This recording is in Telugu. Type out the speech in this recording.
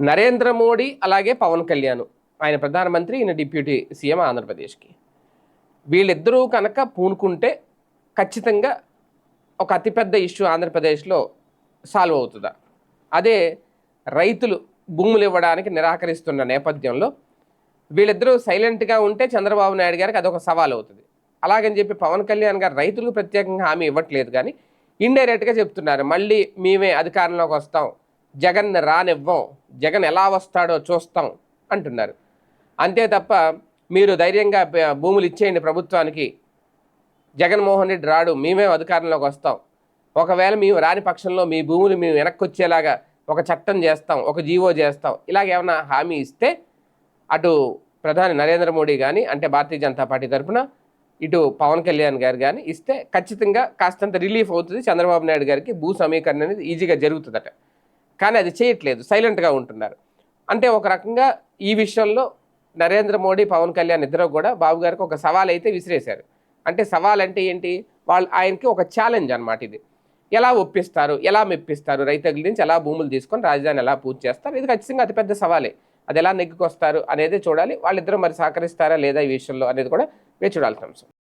నరేంద్ర మోడీ అలాగే పవన్ కళ్యాణ్ ఆయన ప్రధానమంత్రి ఈయన డిప్యూటీ సీఎం ఆంధ్రప్రదేశ్కి. వీళ్ళిద్దరూ కనుక పూనుకుంటే ఖచ్చితంగా ఒక అతిపెద్ద ఇష్యూ ఆంధ్రప్రదేశ్లో సాల్వ్ అవుతుందా? అదే రైతులు భూములు ఇవ్వడానికి నిరాకరిస్తున్న నేపథ్యంలో వీళ్ళిద్దరూ సైలెంట్గా ఉంటే చంద్రబాబు నాయుడు గారికి అదొక సవాల్ అవుతుంది. అలాగని చెప్పి పవన్ కళ్యాణ్ గారు రైతులకు ప్రత్యేకంగా హామీ ఇవ్వట్లేదు కానీ ఇండైరెక్ట్గా చెప్తున్నారు మళ్ళీ మేమే అధికారంలోకి వస్తాం జగన్ రానివ్వం జగన్ ఎలా వస్తాడో చూస్తాం అంటున్నారు. అంతే తప్ప మీరు ధైర్యంగా భూములు ఇచ్చేయండి ప్రభుత్వానికి. జగన్మోహన్ రెడ్డి రాడు మేమే అధికారంలోకి వస్తాం. ఒకవేళ మేము రాని పక్షంలో మీ భూములు మేము వెనక్కి వచ్చేలాగా ఒక చట్టం చేస్తాం ఒక జీవో చేస్తాం ఇలాగేమైనా హామీ ఇస్తే అటు ప్రధాని నరేంద్ర మోడీ కానీ అంటే భారతీయ జనతా పార్టీ తరఫున ఇటు పవన్ కళ్యాణ్ గారు కానీ ఇస్తే ఖచ్చితంగా కాస్తంత రిలీఫ్ అవుతుంది చంద్రబాబు నాయుడు గారికి భూ సమీకరణ అనేది ఈజీగా జరుగుతుందట. కానీ అది చేయట్లేదు సైలెంట్గా ఉంటున్నారు. అంటే ఒక రకంగా ఈ విషయంలో నరేంద్ర మోడీ పవన్ కళ్యాణ్ ఇద్దరు కూడా బాబు గారికి ఒక సవాల్ అయితే విసిరేశారు. అంటే సవాల్ అంటే ఏంటి? వాళ్ళు ఆయనకి ఒక ఛాలెంజ్ అన్నమాట ఇది. ఎలా ఒప్పిస్తారు? ఎలా మెప్పిస్తారు? రైతుల నుంచి ఎలా భూములు తీసుకొని రాజధాని ఎలా పూర్తి చేస్తారు? ఇది ఖచ్చితంగా అతిపెద్ద సవాలే. అది ఎలా నెగ్గుకొస్తారు అనేది చూడాలి. వాళ్ళిద్దరూ మరి సహకరిస్తారా లేదా ఈ విషయంలో అనేది కూడా వేచి చూడాల్సిన అంశం.